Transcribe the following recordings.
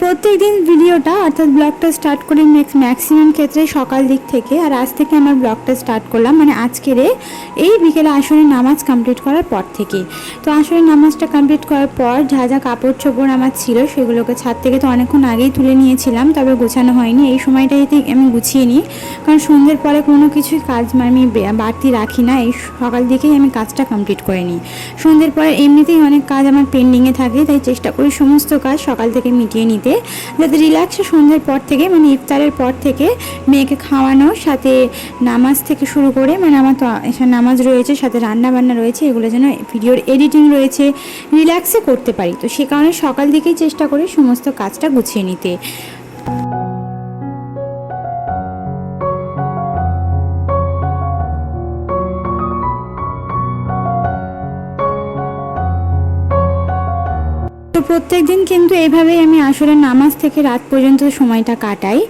প্রত্যেক দিন ভিডিওটা, অর্থাৎ ব্লগটা স্টার্ট করি ম্যাক্সিমাম ক্ষেত্রে সকাল দিক থেকে। আর আজ থেকে আমার ব্লগটা স্টার্ট করলাম। মানে আজকের এই বিকেলে আসরে নামাজ কমপ্লিট করার পর থেকে তো আসরে নামাজটা কমপ্লিট করার পর যা যা কাপড় চোপড় আমার ছিল, সেগুলোকে ছাদ থেকে তো অনেকক্ষণ আগেই তুলে নিয়েছিলাম, তবে গোছানো হয়নি। এই সময়টাইতে আমি গুছিয়ে নিই। কারণ সন্ধ্যের পরে কোনো কিছুই কাজ আমি বাড়তি রাখি না। এই সকাল দিকেই আমি কাজটা কমপ্লিট করে নিই। সন্ধ্যের পরে এমনিতেই অনেক কাজ আমার পেন্ডিংয়ে থাকে, তাই চেষ্টা করি সমস্ত কাজ সকাল থেকে মিটিয়ে নিতে। যাতে রিল্যাক্সে সন্ধ্যের পর থেকে মানে ইফতারের পর থেকে মেয়েকে খাওয়ানো, সাথে নামাজ থেকে শুরু করে মানে আমার তো নামাজ রয়েছে, সাথে রান্না বান্না রয়েছে, এগুলো যেন ভিডিওর এডিটিং রয়েছে রিল্যাক্সে করতে পারি। তো সে কারণে সকাল দিকেই চেষ্টা করি সমস্ত কাজটা গুছিয়ে নিতে। প্রত্যেক দিন কিন্তু এইভাবেই আমি আসলে নামাজ থেকে রাত পর্যন্ত সময়টা কাটাই।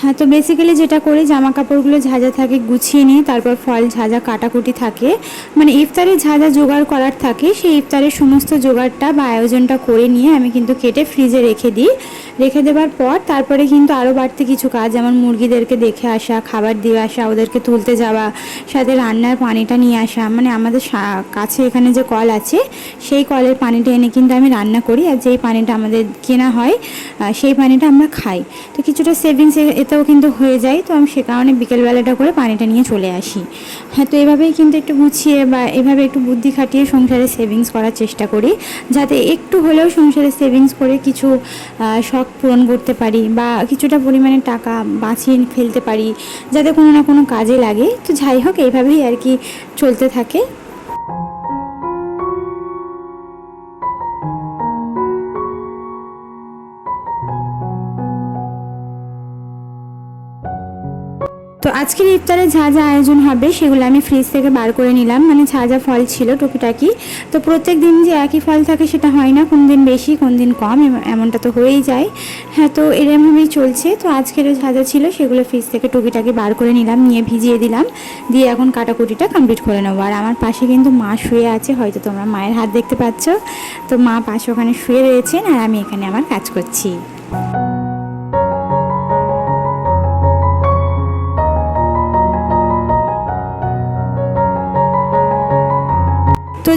হ্যাঁ তো বেসিক্যালি যেটা করি জামা কাপড়গুলো ঝাঁঝা থাকে, গুছিয়ে নিই, তারপর ফল, ঝাঁঝা, কাটাকুটি থাকে। মানে ইফতারে ঝাঁঝা জোগাড় করার থাকে, সেই ইফতারের সমস্ত জোগাড়টা বা আয়োজনটা করে নিয়ে আমি কিন্তু কেটে ফ্রিজে রেখে দিই। রেখে দেওয়ার পর তারপরে কিন্তু আরও বাড়তি কিছু কাজ, যেমন মুরগিদেরকে দেখে আসা, খাবার দিয়ে আসা, ওদেরকে তুলতে যাওয়া, সাথে রান্নার পানিটা নিয়ে আসা। মানে আমাদের কাছে এখানে যে কল আছে, সেই কলের পানিটা এনে কিন্তু আমি রান্না করি। আর যেই পানিটা আমাদের কেনা হয় সেই পানিটা আমরা খাই। তো কিছুটা সেভিংস এতেও কিন্তু হয়ে যায়, তো আমি সে কারণে বিকেলবেলাটা করে পানিটা নিয়ে চলে আসি। হ্যাঁ তো এভাবেই কিন্তু একটু গুছিয়ে বা এভাবে একটু বুদ্ধি খাটিয়ে সংসারে সেভিংস করার চেষ্টা করি, যাতে একটু হলেও সংসারে সেভিংস করে কিছু শখ পূরণ করতে পারি বা কিছুটা পরিমাণে টাকা বাঁচিয়ে ফেলতে পারি, যাতে কোনো না কোনো কাজে লাগে। তো যাই হোক, এইভাবেই আর কি চলতে থাকে। তো আজকের ইফতারে যা যা আয়োজন হবে সেগুলো আমি ফ্রিজ থেকে বার করে নিলাম। মানে যা যা ফল ছিল টুকিটাকি। তো প্রত্যেক দিন যে একই ফল থাকে সেটা হয় না, কোন দিন বেশি, কোন দিন কম এমনটা তো হয়েই যায়। হ্যাঁ তো এরমভাবেই চলছে। তো আজকের যা যা ছিল সেগুলো ফ্রিজ থেকে টুকিটাকি বার করে নিলাম, নিয়ে ভিজিয়ে দিলাম। দিয়ে এখন কাটাকুটিটা কমপ্লিট করে নেব। আর আমার পাশে কিন্তু মা শুয়ে আছে, হয়তো তোমরা মায়ের হাত দেখতে পাচ্ছ। তো মা পাশে ওখানে শুয়ে রয়েছেন আর আমি এখানে আমার কাজ করছি।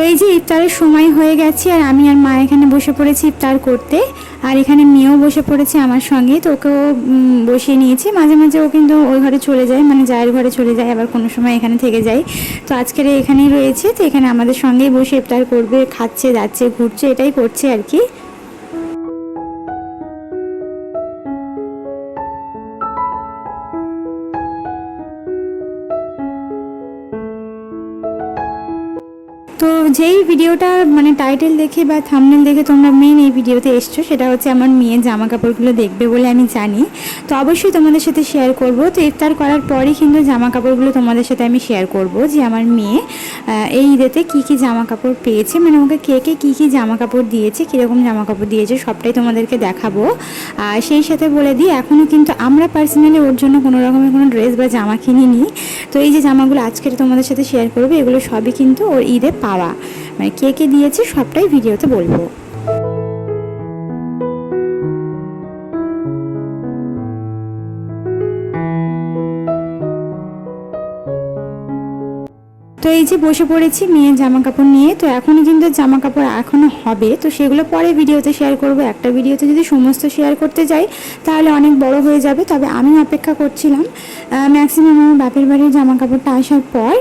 তো এই যে ইফতারের সময় হয়ে গেছে আর আমি আর মা এখানে বসে পড়েছি ইফতার করতে, আর এখানে মেয়েও বসে পড়েছে আমার সঙ্গে, তো ওকেও বসিয়ে নিয়েছি। মাঝে মাঝে ও কিন্তু ওই ঘরে চলে যায় মানে জায়ের ঘরে চলে যায়, আবার কোনো সময় এখানে থেকে যায়। তো আজকের এখানেই রয়েছে, তো এখানে আমাদের সঙ্গেই বসে ইফতার করবে, খাচ্ছে, যাচ্ছে, ঘুরছে, এটাই করছে আর কি। যেই ভিডিওটা মানে টাইটেল দেখে বা থামনেল দেখে তোমরা মেন এই ভিডিওতে এসছো, সেটা হচ্ছে আমার মেয়ের জামা কাপড়গুলো দেখবে বলে আমি জানি। তো অবশ্যই তোমাদের সাথে শেয়ার করব। তো ইফতার করার পরই কিন্তু জামা কাপড়গুলো তোমাদের সাথে আমি শেয়ার করব যে আমার মেয়ে এই ঈদেতে কী কী জামা কাপড় পেয়েছে মানে ওকে কে কে কী কী জামা কাপড় দিয়েছে, কীরকম জামা কাপড় দিয়েছে, সবটাই তোমাদেরকে দেখাবো। আর সেই সাথে বলে দিই এখনও কিন্তু আমরা পার্সোনালি ওর জন্য কোনো রকমের কোনো ড্রেস বা জামা কিনিনি। তো এই যে জামাগুলো আজকের তোমাদের সাথে শেয়ার করব, এগুলো সবই কিন্তু ওর ঈদে পাওয়া মানে কে কে দিয়েছে সবটাই ভিডিওতে বলব। তো এই যে বসে পড়েছি মেয়ের জামা কাপড় নিয়ে, তো এখনই কিন্তু জামা কাপড় এখনও হবে। তো সেগুলো পরে ভিডিওতে শেয়ার করব। একটা ভিডিওতে যদি সমস্ত শেয়ার করতে যাই, তাহলে অনেক বড় হয়ে যাবে। তবে আমি অপেক্ষা করছিলাম। ম্যাক্সিমাম আমার বাপের বাড়ির জামা কাপড়টা আসার পর,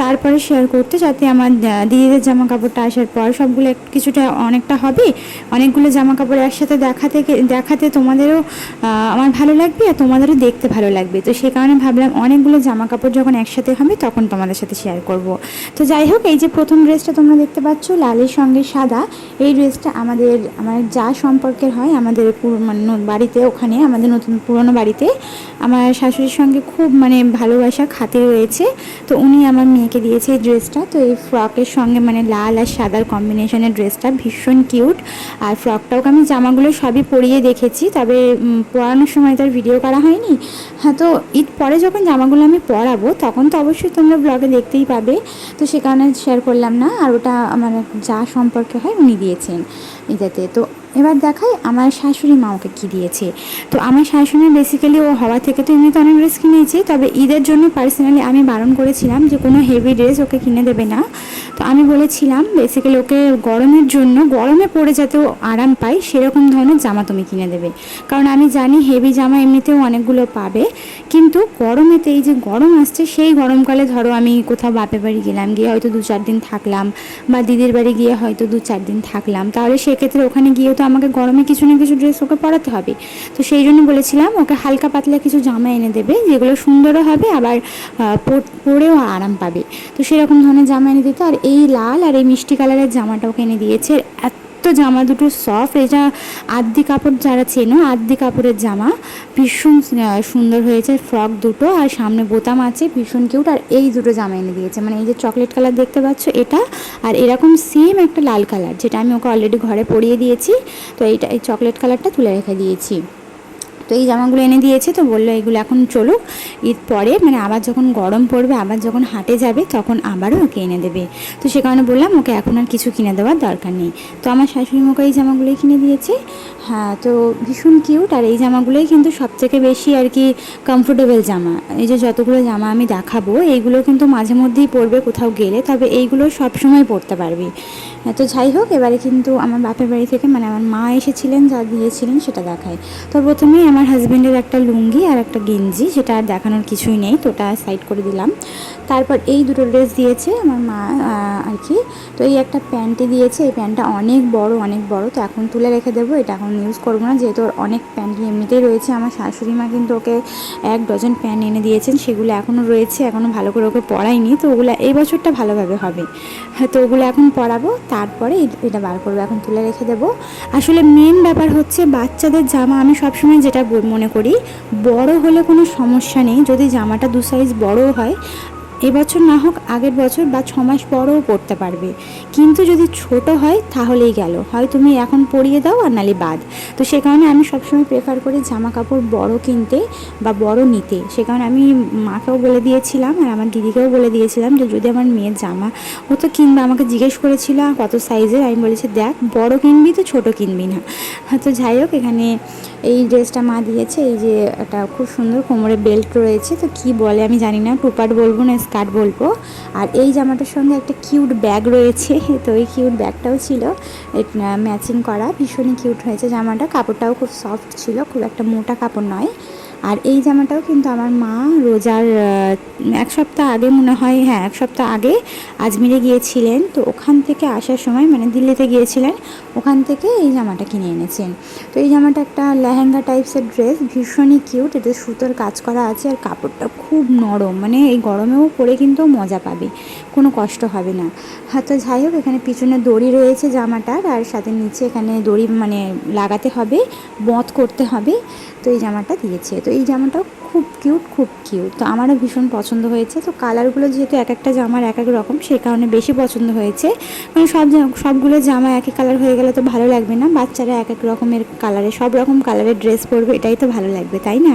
তারপরে শেয়ার করতে যাতে আমার দিদিদের জামা কাপড়টা আসার পর সবগুলো কিছুটা অনেকটা হবে। অনেকগুলো জামা কাপড় একসাথে দেখাতে দেখাতে তোমাদেরও আমার ভালো লাগবে আর তোমাদেরও দেখতে ভালো লাগবে। তো সে কারণে ভাবলাম অনেকগুলো জামা কাপড় যখন একসাথে হবে, তখন তোমাদের সাথে শেয়ার করব। তো যাই হোক, এই যে প্রথম ড্রেসটা তোমরা দেখতে পাচ্ছ, লালের সঙ্গে সাদা। এই ড্রেসটা আমাদের, আমার যা সম্পর্কের হয়, আমাদের মানে বাড়িতে, ওখানে, আমাদের নতুন পুরনো বাড়িতে, আমার শাশুড়ির সঙ্গে খুব মানে ভালোবাসা, খাতির রয়েছে। তো উনি আমার মেয়েকে দিয়েছে এই ড্রেসটা। তো এই ফ্রকের সঙ্গে মানে লাল আর সাদার কম্বিনেশনের ড্রেসটা, ভীষণ কিউট। আর ফ্রকটাও আমি জামাগুলো সবই পরিয়ে দেখেছি, তবে পরানোর সময় তার ভিডিও করা হয়নি। হ্যাঁ তো ঈদ পরে যখন জামাগুলো আমি পরাবো, তখন তো অবশ্যই তোমরা ব্লগে দেখতেই পাবে। তো সে কারণে শেয়ার করলাম না, আর ওটা আমার যা সম্পর্কে হয় উনি দিয়েছেন এটাতে। তো এবার দেখাই আমার শাশুড়ি মা ওকে কী দিয়েছে। তো আমার শাশুড়ি বেসিক্যালি ও হওয়া থেকে তো এমনিতে অনেক ড্রেস কিনেছি তবে ঈদের জন্য পার্সোনালি আমি বারণ করেছিলাম যে কোনো হেভি ড্রেস ওকে কিনে দেবে না। তো আমি বলেছিলাম বেসিক্যালি ওকে গরমের জন্য, গরমে পড়ে যাতে ও আরাম পায়, সেরকম ধরনের জামা তুমি কিনে দেবে। কারণ আমি জানি হেভি জামা এমনিতেও অনেকগুলো পাবে, কিন্তু গরমেতে এই যে গরম আসছে, সেই গরমকালে ধরো আমি কোথাও বাপের বাড়ি গেলাম, গিয়ে হয়তো দু চার দিন থাকলাম, বা দিদির বাড়ি গিয়ে হয়তো দু চার দিন থাকলাম, তাহলে সেক্ষেত্রে ওখানে গিয়েও তো আমাকে গরমে কিছু না কিছু ড্রেস ওকে পরাতে হবে। তো সেই জন্য বলেছিলাম, ওকে হালকা পাতলা কিছু জামা এনে দেবে, যেগুলো সুন্দরও হবে, আবার পরেও আরাম পাবে। তো সেরকম ধরনের জামা এনে দিত। আর এই লাল আর এই মিষ্টি কালারের জামাটা ওকে এনে দিয়েছে। এত জামা দুটো সফট এটা আদ্দি কাপড় যারা চেনো, আদ্দি কাপড়ের জামা, ভীষণ সুন্দর হয়েছে ফ্রক দুটো আর সামনে বোতাম আছে, ভীষণ কিউট আর এই দুটো জামা এনে দিয়েছে। মানে এই যে চকলেট কালার দেখতে পাচ্ছ এটা, আর এরকম সেম একটা লাল কালার যেটা আমি ওকে অলরেডি ঘরে পরিয়ে দিয়েছি, তো এইটা, এই চকলেট কালারটা তুলে রেখে দিয়েছি। তো এই জামাগুলো এনে দিয়েছে, তো বলল এগুলো এখন চলুক। ঈদ পরে মানে আবার যখন গরম পড়বে, আবার যখন হাটে যাবে, তখন আবারও ওকে এনে দেবে। তো সে কারণে বললাম, ওকে এখন আর কিছু কিনে দেওয়ার দরকার নেই। তো আমার শাশুড়ি মোকে এই জামাগুলোই কিনে দিয়েছে। হ্যাঁ তো ভীষণ কিউট। আর এই জামাগুলোই কিন্তু সবথেকে বেশি আর কি কমফোর্টেবল জামা। এই যে যতগুলো জামা আমি দেখাবো, এইগুলো কিন্তু মাঝে মধ্যেই পরবে কোথাও গেলে, তবে এইগুলো সবসময় পরতে পারবি। তো যাই হোক, এবারে কিন্তু আমার বাপের বাড়ি থেকে মানে আমার মা এসেছিলেন, যা দিয়েছিলেন সেটা দেখায়। তো প্রথমেই আমার হাজব্যান্ডের একটা লুঙ্গি আর একটা গেঞ্জি, সেটা আর দেখানোর কিছুই নেই, তো ওটা সাইড করে দিলাম। তারপর এই দুটো ড্রেস দিয়েছে আমার মা আর কি। তো এই একটা প্যান্টে দিয়েছে, এই প্যান্টটা অনেক বড় অনেক বড়, তো এখন তুলে রেখে দেবো, এটা এখন ইউজ করব না, যেহেতু ওর অনেক প্যান্ট এমনিতেই রয়েছে। আমার শাশুড়ি মা কিন্তু ওকে এক ডজন প্যান্ট এনে দিয়েছেন, সেগুলো এখনও রয়েছে এখনও ভালো করে ওকে পড়াইনি তো ওগুলো এই বছরটা ভালোভাবে হবে। হ্যাঁ তো ওগুলো এখন পরাবো তারপরে এটা বার করব, এখন তুলে রেখে দেবো। আসলে মেন ব্যাপার হচ্ছে বাচ্চাদের জামা, আমি সবসময় যেটা মনে করি, বড় হলে কোনো সমস্যা নেই। যদি জামাটা দু সাইজ বড়ও হয় এবছর না হোক আগের বছর বা ছ মাস পরেও পরতে পারবে। কিন্তু যদি ছোট হয় তাহলেই গেল। হয় তুমি এখন পরিয়ে দাও আর নালে বাদ। তো সে কারণে আমি সবসময় প্রেফার করি জামা কাপড় বড় কিনতে বা বড় নিতে। সে কারণে আমি মাকেও বলে দিয়েছিলাম আর আমার দিদিকেও বলে দিয়েছিলাম যে যদি আমার মেয়ের জামা ও তো কিনবে। আমাকে জিজ্ঞেস করেছিল কত সাইজের আমি বলেছি দেখ বড় কিনবি তো ছোট কিনবি না। হ্যাঁ, তো যাই হোক এখানে এই ড্রেসটা মা দিয়েছে। এই যে একটা খুব সুন্দর কোমরে বেল্ট রয়েছে। তো কি বলে আমি জানি না টুপাট বলব না স্কার্ট বলব। আর এই জামাটার সঙ্গে একটা কিউট ব্যাগ রয়েছে। তো এই কিউট ব্যাগটাও ছিল। ম্যাচিং করা। ভীষণই কিউট হয়েছে জামাটা। কাপড়টাও খুব সফট ছিল। খুব একটা মোটা কাপড় নয়। আর এই জামাটাও কিন্তু আমার মা রোজার এক সপ্তাহ আগে মনে হয় হ্যাঁ এক সপ্তাহ আগে আজমিরে গিয়েছিলেন। তো ওখান থেকে আসার সময় মানে দিল্লিতে গিয়েছিলেন, ওখান থেকে এই জামাটা কিনে এনেছেন। তো এই জামাটা একটা লেহেঙ্গা টাইপসের ড্রেস ভীষণই কিউট এতে সুতোর কাজ করা আছে আর কাপড়টা খুব নরম মানে এই গরমেও পরে কিন্তু মজা পাবে, কোনো কষ্ট হবে না। হ্যাঁ তো যাই হোক, এখানে পিছনে দড়ি রয়েছে জামাটার, আর সাথে নিচে এখানে দড়ি মানে লাগাতে হবে, বঁধ করতে হবে। তো এই জামাটা দিয়েছে। তো এই জামাটাও খুব কিউট খুব কিউট তো আমারও ভীষণ পছন্দ হয়েছে। তো কালারগুলো যেহেতু এক একটা জামার এক এক রকম, সেই কারণে বেশি পছন্দ হয়েছে। মানে সব সবগুলো জামা একই কালার হয়ে গেলে তো ভালো লাগবে না। বাচ্চারা এক এক রকমের কালারে সব রকম কালারের ড্রেস পরবে, এটাই তো ভালো লাগবে, তাই না?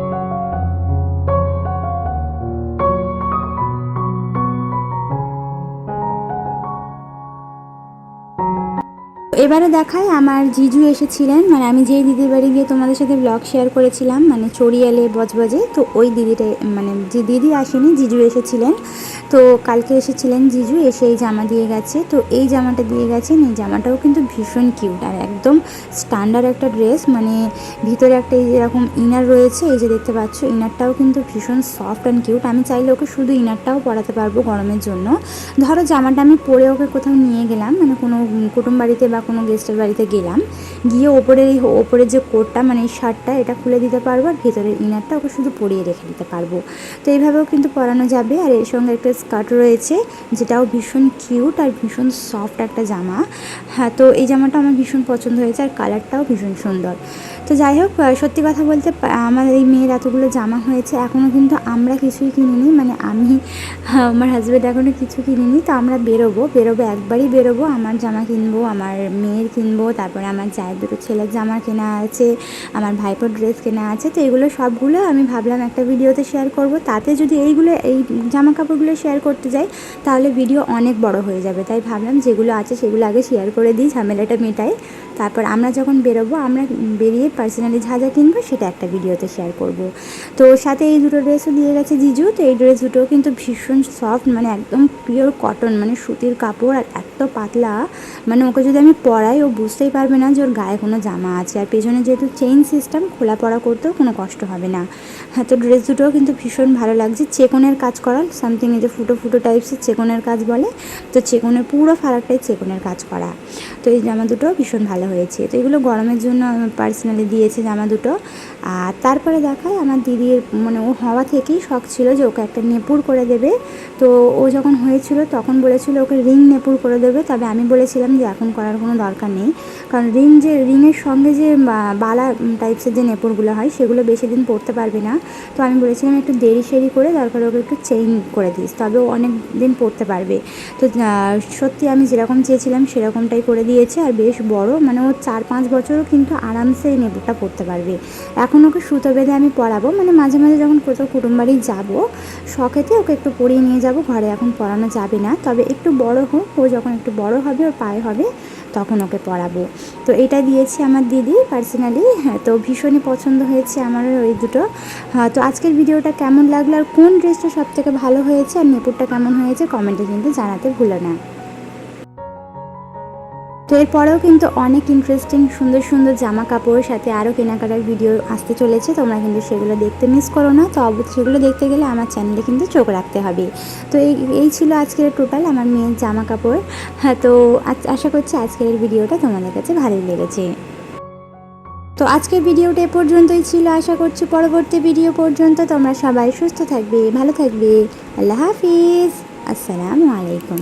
এবারে দেখাই আমার জিজু এসেছিলেন মানে আমি যেই দিদির বাড়ি গিয়ে তোমাদের সাথে ব্লগ শেয়ার করেছিলাম মানে চড়িয়ালে বজবজে, তো ওই দিদিটা মানে যে দিদি আসেনি, জিজু এসেছিলেন, তো কালকে এসেছিলেন জিজু, এসে এই জামা দিয়ে গেছে, তো এই জামাটা দিয়ে গেছেন, এই জামাটাও কিন্তু ভীষণ কিউট আর একদম স্ট্যান্ডার্ড একটা ড্রেস মানে ভিতরে একটা এই যেরকম ইনার রয়েছে, এই যে দেখতে পাচ্ছ ইনারটাও কিন্তু ভীষণ সফট অ্যান্ড কিউট আমি চাইলে ওকে শুধু ইনারটাও পরাতে পারব গরমের জন্য। ধরো জামাটা আমি পরে ওকে কোথাও নিয়ে গেলাম মানে কোনো কুটুম বাড়িতে বা কোনো গেস্টের বাড়িতে গেলাম। গিয়ে ওপরের এই ওপরের যে কোটটা মানে এই শার্টটা এটা খুলে দিতে পারব আর ভেতরের ইনারটা ওকে শুধু পরিয়ে রেখে দিতে পারব। তো এইভাবেও কিন্তু পরানো যাবে আর এর সঙ্গে একটা স্কার্ট রয়েছে যেটাও ভীষণ কিউট আর ভীষণ সফট একটা জামা। হ্যাঁ তো এই জামাটা আমার ভীষণ পছন্দ হয়েছে আর কালারটাও ভীষণ সুন্দর। তো যাই হোক সত্যি কথা বলতে আমার এই মেয়ের এতগুলো জামা হয়েছে এখনও কিন্তু আমরা কিছুই কিনিনি। মানে আমি হ্যাঁ, আমার হাজব্যান্ড এখনও কিছু কিনিনি। তো আমরা বেরোবো বেরোবো একবারই বেরোবো আমার জামা কিনবো আমার মেয়ের কিনবো, তারপরে আমার চায়ের দুটো ছেলের জামা কেনা আছে, আমার ভাইপোর ড্রেস কেনা আছে, তো এগুলো সবগুলো আমি ভাবলাম একটা ভিডিওতে শেয়ার করব। তাতে যদি এইগুলো, এই জামা কাপড়গুলো শেয়ার করতে যাই, তাহলে ভিডিও অনেক বড় হয়ে যাবে। তাই ভাবলাম যেগুলো আছে সেগুলো আগে শেয়ার করে দিই, ঝামেলাটা মেটাই। তারপর আমরা যখন বেরোবো, আমরা বেরিয়ে পার্সোনালি যা যা কিনবো, সেটা একটা ভিডিওতে শেয়ার করব। তো সাথে এই দুটো ড্রেসও দিয়ে গেছে জিজু, তো এই ড্রেস দুটো কিন্তু ভীষণ সফট মানে একদম পিওর কটন মানে সুতির কাপড় আর এত পাতলা। মানে ওকে যদি আমি পরাই ও বুঝতেই পারবে না যে ওর গায়ে কোনো জামা আছে। আর পেছনে যেহেতু চেইন সিস্টেম খোলা পড়া করতেও কোনো কষ্ট হবে না। হ্যাঁ তো ড্রেস দুটোও কিন্তু ভীষণ ভালো লাগছে। চেকনের কাজ করা সামথিং এই যে ফুটো ফুটো টাইপসের চেকনের কাজ বলে, তো চেকনের পুরো ফারাকটাই চেকনের কাজ করা। তো এই জামা দুটো ভীষণ ভালো হয়েছে। তো এগুলো গরমের জন্য পার্সোনালি দিয়েছে জামা দুটো। আর তারপরে দেখায় আমার দিদির মানে ও হওয়া থেকেই শখ ছিল যে ওকে একটা নেপুর করে দেবে। তো ও যখন হয়েছিল তখন বলেছিল ওকে রিং নেপুর করে দেবে। তবে আমি বলেছিলাম যে এখন করার কোনো দরকার নেই। কারণ রিং যে, রিংয়ের সঙ্গে যে বালা টাইপসের যে নেপুরগুলো হয় সেগুলো বেশি দিন পরতে পারবে না। তো আমি বলেছিলাম একটু দেরি সেরি করে দরকার ওকে একটু চেইন করে দিস, তবে ও অনেক দিন পরতে পারবে। তো সত্যি আমি যেরকম চেয়েছিলাম সেরকমটাই করে দিয়েছে। আর বেশ বড় মানে ও চার পাঁচ বছরও কিন্তু আরামসে নেপুরটা পরতে পারবে। এখন ওকে সুতো বেঁধে আমি পরাবো মানে মাঝে মাঝে যখন কোথাও কুটুম বাড়ি যাব শখেতে ওকে একটু পরিয়ে নিয়ে যাব ঘরে এখন পরানো যাবে না। তবে একটু বড় হোক ও যখন একটু বড় হবে ওর পায়ে হবে তখন ওকে পরাবো তো এটা দিয়েছি আমার দিদি পার্সোনালি তো ভীষণই পছন্দ হয়েছে আমার ওই দুটো। হ্যাঁ, তো আজকের ভিডিওটা কেমন লাগল আর কোন ড্রেসটা সব থেকে ভালো হয়েছে আর নেপুরটা কেমন হয়েছে কমেন্টে কিন্তু জানাতে ভুলো না। তো এরপরেও কিন্তু অনেক ইন্টারেস্টিং সুন্দর সুন্দর জামা কাপড় সাথে আরও কেনাকাটার ভিডিও আসতে চলেছে। তোমরা কিন্তু সেগুলো দেখতে মিস করো না। তো সেগুলো দেখতে গেলে আমার চ্যানেলে কিন্তু চোখ রাখতে হবে। তো এই এই ছিল আজকের টোটাল আমার মেয়ের জামা কাপড় হ্যাঁ তো আশা করছি আজকের ভিডিওটা তোমাদের কাছে ভালোই লেগেছে। তো আজকের ভিডিওটা এ পর্যন্তই ছিল। আশা করছি পরবর্তী ভিডিও পর্যন্ত তোমরা সবাই সুস্থ থাকবে, ভালো থাকবে। আল্লাহ হাফিজ। আসসালামু আলাইকুম।